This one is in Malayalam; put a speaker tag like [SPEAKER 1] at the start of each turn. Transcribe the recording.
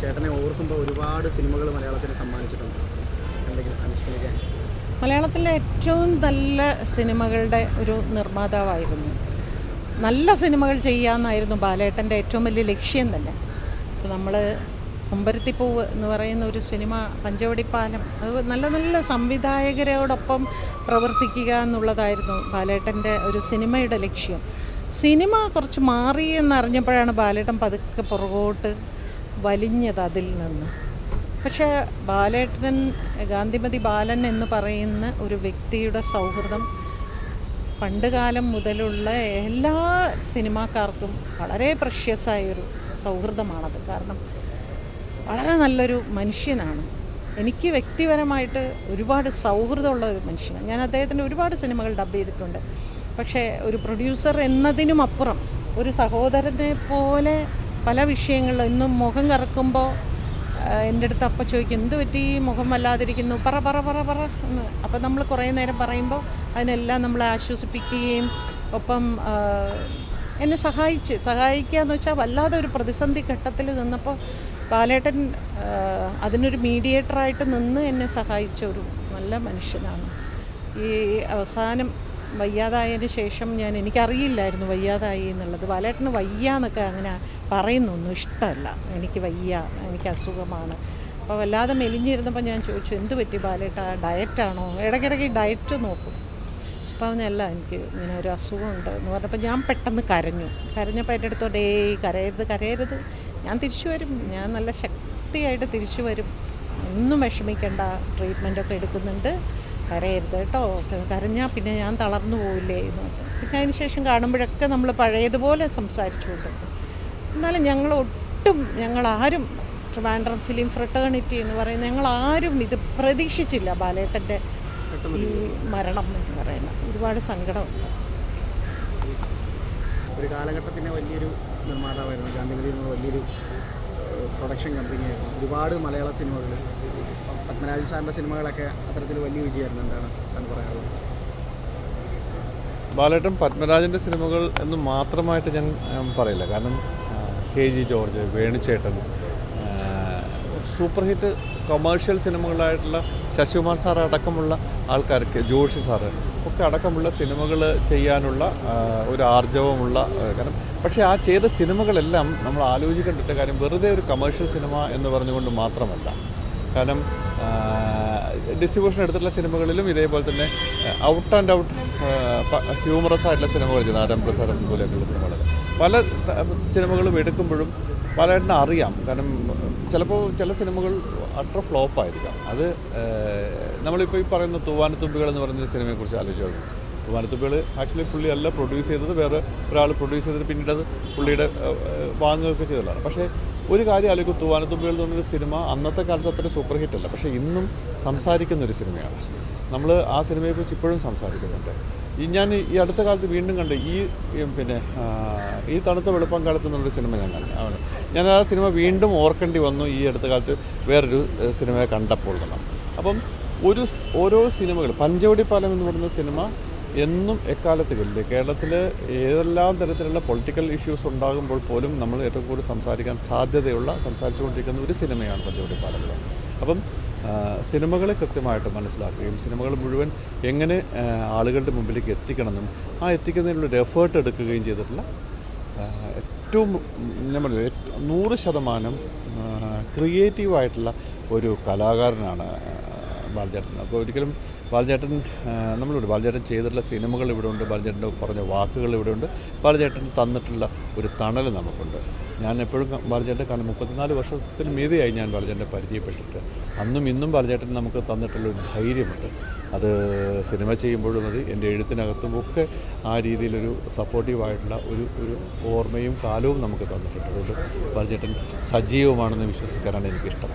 [SPEAKER 1] ചേട്ടനെ ഓർക്കുമ്പോൾ ഒരുപാട് സിനിമകൾ മലയാളത്തിന് സമ്മാനിച്ചിട്ടുണ്ട്.
[SPEAKER 2] മലയാളത്തിലെ ഏറ്റവും നല്ല സിനിമകളുടെ ഒരു നിർമ്മാതാവായിരുന്നു. നല്ല സിനിമകൾ ചെയ്യാമെന്നായിരുന്നു ബാലേട്ടന്റെ ഏറ്റവും വലിയ ലക്ഷ്യം തന്നെ. ഇപ്പോൾ നമ്മൾ കുമ്പരത്തിപ്പൂവ് എന്ന് പറയുന്ന ഒരു സിനിമ പഞ്ചവടിപ്പാലം അത് നല്ല നല്ല സംവിധായകരോടൊപ്പം പ്രവർത്തിക്കുക എന്നുള്ളതായിരുന്നു ബാലേട്ടന്റെ ഒരു സിനിമയുടെ ലക്ഷ്യം. സിനിമ കുറച്ച് മാറി എന്നറിഞ്ഞപ്പോഴാണ് ബാലേട്ടൻ പതുക്കെ പുറകോട്ട് വലിഞ്ഞത് അതിൽ നിന്ന്. പക്ഷേ ബാലേട്ടൻ ഗാന്ധിമതി ബാലൻ എന്ന് പറയുന്ന ഒരു വ്യക്തിയുടെ സൗഹൃദം പണ്ട് കാലം മുതലുള്ള എല്ലാ സിനിമാക്കാർക്കും വളരെ പ്രഷ്യസായൊരു സൗഹൃദമാണത്. കാരണം വളരെ നല്ലൊരു മനുഷ്യനാണ്. എനിക്ക് വ്യക്തിപരമായിട്ട് ഒരുപാട് സൗഹൃദമുള്ള ഒരു മനുഷ്യനാണ്. ഞാൻ അദ്ദേഹത്തിന്റെ ഒരുപാട് സിനിമകൾ ഡബ് ചെയ്തിട്ടുണ്ട്. പക്ഷേ ഒരു പ്രൊഡ്യൂസർ എന്നതിനും അപ്പുറം ഒരു സഹോദരനെ പോലെ പല വിഷയങ്ങളിലും ഇന്നും മുഖം കറക്കുമ്പോൾ എന്റെ അടുത്ത് അപ്പം ചോദിക്കും എന്ത് പറ്റി? മുഖം വല്ലാതിരിക്കുന്നു. പറ പറ പറ പറ. എന്ന്. അപ്പം നമ്മൾ കുറേ നേരം പറയുമ്പോൾ അതിനെല്ലാം നമ്മളെ ആശ്വസിപ്പിക്കുകയും ഒപ്പം എന്നെ സഹായിച്ച്. സഹായിക്കുക എന്ന് വെച്ചാൽ വല്ലാതെ ഒരു പ്രതിസന്ധി ഘട്ടത്തിൽ നിന്നപ്പോൾ ബാലേട്ടൻ അതിനൊരു മീഡിയേറ്ററായിട്ട് നിന്ന് എന്നെ സഹായിച്ച ഒരു നല്ല മനുഷ്യനാണ്. ഈ അവസാനം വയ്യാതായതിന് ശേഷം ഞാൻ എനിക്കറിയില്ലായിരുന്നു വയ്യാതായി എന്നുള്ളത്. ബാലേട്ടന് വയ്യ എന്നൊക്കെ അങ്ങനെ പറയുന്നൊന്നും ഇഷ്ടമല്ല. എനിക്ക് വയ്യ എനിക്ക് അസുഖമാണ്. അപ്പോൾ വല്ലാതെ മെലിഞ്ഞിരുന്നപ്പോൾ ഞാൻ ചോദിച്ചു എന്ത് പറ്റി ബാലേട്ട? ഡയറ്റാണോ? ഇടയ്ക്കിടയ്ക്ക് ഡയറ്റ് നോക്കും. അപ്പോൾ അവനല്ല എനിക്ക് ഇങ്ങനെ ഒരു അസുഖമുണ്ട് എന്ന് പറഞ്ഞപ്പോൾ ഞാൻ പെട്ടെന്ന് കരഞ്ഞു. കരഞ്ഞപ്പോൾ എന്റെ അടുത്ത് കരയരുത് കരയരുത്. ഞാൻ തിരിച്ചു വരും. ഞാൻ നല്ല ശക്തിയായിട്ട് തിരിച്ചു വരും. ഒന്നും വിഷമിക്കേണ്ട. ട്രീറ്റ്മെന്റൊക്കെ എടുക്കുന്നുണ്ട്. കരയരുത് കേട്ടോ. കരഞ്ഞാൽ പിന്നെ ഞാൻ തളർന്നു പോവില്ലേ എന്ന്. പിന്നെ അതിന് ശേഷം കാണുമ്പോഴൊക്കെ നമ്മൾ പഴയതുപോലെ സംസാരിച്ചുകൊണ്ട് എന്നാലും ഞങ്ങൾ ഒട്ടും ഞങ്ങളാരും ട്രിവാൻഡ്രം ഫിലിം ഫ്രട്ടേണിറ്റി എന്ന് പറയുന്ന ഞങ്ങളാരും ഇത് പ്രതീക്ഷിച്ചില്ല ബാലേട്ടന്റെ ഈ മരണം എന്ന് പറയുന്ന ഒരുപാട് സങ്കടമുണ്ട്.
[SPEAKER 1] ഒരു കാലഘട്ടത്തിന്റെ വലിയൊരു നിർമ്മാതാവായിരുന്നു ഗാന്ധിഗതി വലിയൊരു പ്രൊഡക്ഷൻ കമ്പനിയായിരുന്നു ഒരുപാട് മലയാള സിനിമകൾ പത്മരാജ സാറിന്റെ സിനിമകളൊക്കെ അത്തരത്തിൽ വലിയ വിജയമായിരുന്നു എന്താണ് താൻ പറയാനുള്ളത്
[SPEAKER 3] ബാലേട്ടൻ പത്മരാജന്റെ സിനിമകൾ എന്ന് മാത്രമായിട്ട് ഞാൻ പറയില്ല. കാരണം കെ ജി ജോർജ് വേണുചേട്ടൻ സൂപ്പർ ഹിറ്റ് കൊമേഴ്ഷ്യൽ സിനിമകളായിട്ടുള്ള ശശികുമാർ സാർ അടക്കമുള്ള ആൾക്കാർക്ക് ജോഷി സാറ് ഒക്കെ അടക്കമുള്ള സിനിമകൾ ചെയ്യാനുള്ള ഒരു ആർജവമുള്ള കാരണം പക്ഷേ ആ ചെയ്ത സിനിമകളെല്ലാം നമ്മൾ ആലോചിക്കേണ്ട കാര്യം വെറുതെ ഒരു കമേഴ്ഷ്യൽ സിനിമ എന്ന് പറഞ്ഞുകൊണ്ട് മാത്രമല്ല. കാരണം ഡിസ്ട്രിബ്യൂഷൻ എടുത്തിട്ടുള്ള സിനിമകളിലും ഇതേപോലെ തന്നെ ഔട്ട് ആൻഡ് ഔട്ട് ഹ്യൂമറസ് ആയിട്ടുള്ള സിനിമകൾ ചെയ്തു ആരം പ്രസാരം പോലെയൊക്കെയുള്ള സിനിമകൾ പല സിനിമകളും എടുക്കുമ്പോഴും പലയിടത്തും അറിയാം. കാരണം ചിലപ്പോൾ ചില സിനിമകൾ അത്ര ഫ്ലോപ്പ് ആയിരിക്കാം. അത് നമ്മളിപ്പോൾ ഈ പറയുന്ന തൂവാനത്തുമ്പികൾ എന്ന് പറയുന്ന സിനിമയെക്കുറിച്ച് ആലോചിച്ച് നോക്കും. തൂവാനത്തുമ്പികൾ ആക്ച്വലി പുള്ളി അല്ല പ്രൊഡ്യൂസ് ചെയ്തത്. വേറെ ഒരാൾ പ്രൊഡ്യൂസ് ചെയ്തിട്ട് പിന്നീട് അത് പുള്ളിയുടെ വാങ്ങുകയൊക്കെ ചെയ്തതാണ്. പക്ഷേ ഒരു കാര്യം ആലോചിക്കും. തൂവാനത്തുമ്പികൾ എന്ന് പറഞ്ഞൊരു സിനിമ അന്നത്തെ കാലത്ത് അത്ര സൂപ്പർ ഹിറ്റ് അല്ല. പക്ഷേ ഇന്നും സംസാരിക്കുന്ന ഒരു സിനിമയാണ്. നമ്മൾ ആ സിനിമയെക്കുറിച്ച് ഇപ്പോഴും സംസാരിക്കുന്നുണ്ട്. ഈ ഞാൻ ഈ അടുത്ത കാലത്ത് വീണ്ടും കണ്ട്. ഈ പിന്നെ ഈ തണുത്ത വെളുപ്പം കാലത്ത് എന്നുള്ളൊരു സിനിമ ഞാൻ കണ്ടു. ഞാൻ ആ സിനിമ വീണ്ടും ഓർക്കേണ്ടി വന്നു ഈ അടുത്ത കാലത്ത് വേറൊരു സിനിമയെ കണ്ടപ്പോൾ തന്നെ. അപ്പം ഒരു ഓരോ സിനിമകൾ പഞ്ചവടി പാലം എന്ന് പറയുന്ന സിനിമ എന്നും എക്കാലത്ത് വലിയ കേരളത്തിൽ ഏതെല്ലാം തരത്തിലുള്ള പൊളിറ്റിക്കൽ ഇഷ്യൂസ് ഉണ്ടാകുമ്പോൾ പോലും നമ്മൾ ഏറ്റവും കൂടുതൽ സംസാരിക്കാൻ സാധ്യതയുള്ള സംസാരിച്ചുകൊണ്ടിരിക്കുന്ന ഒരു സിനിമയാണ് പഞ്ചവടി പാലങ്ങൾ അപ്പം സിനിമകളെ കൃത്യമായിട്ട് മനസ്സിലാക്കുകയും സിനിമകൾ മുഴുവൻ എങ്ങനെ ആളുകളുടെ മുമ്പിലേക്ക് എത്തിക്കണമെന്നും ആ എത്തിക്കുന്നതിനുള്ളൊരു എഫേർട്ട് എടുക്കുകയും ചെയ്തിട്ടുള്ള ഏറ്റവും ഏറ്റ- നൂറ് ശതമാനം ക്രിയേറ്റീവായിട്ടുള്ള ഒരു കലാകാരനാണ് ബാലചേട്ടൻ. അപ്പോൾ ഒരിക്കലും ബാലചേട്ടൻ നമ്മളിവിടെ ബാലചേട്ടൻ ചെയ്തിട്ടുള്ള സിനിമകൾ ഇവിടെ ഉണ്ട് ബാലചേട്ടന്റെ പറഞ്ഞ വാക്കുകൾ ഇവിടെ ഉണ്ട്. ബാലചേട്ടൻ തന്നിട്ടുള്ള ഒരു തണൽ നമുക്കുണ്ട്. ഞാൻ എപ്പോഴും ബാലചേട്ടൻ കാരണം മുപ്പത്തിനാല് വർഷത്തിൽ മീതിയായി ഞാൻ ബാലചേട്ടനെ പരിചയപ്പെട്ടിട്ട്. അന്നും ഇന്നും ബാലചേട്ടൻ നമുക്ക് തന്നിട്ടുള്ള ഒരു ധൈര്യമുണ്ട്. അത് സിനിമ ചെയ്യുമ്പോഴും മതി എന്റെ എഴുത്തിനകത്തും ഒക്കെ ആ രീതിയിലൊരു സപ്പോർട്ടീവായിട്ടുള്ള ഒരു ഒരു ഓർമ്മയും കാലവും നമുക്ക് തന്നിട്ടുണ്ട്. അതുകൊണ്ട് ബാലചേട്ടൻ സജീവമാണെന്ന് വിശ്വസിക്കാനാണ് എനിക്കിഷ്ടം.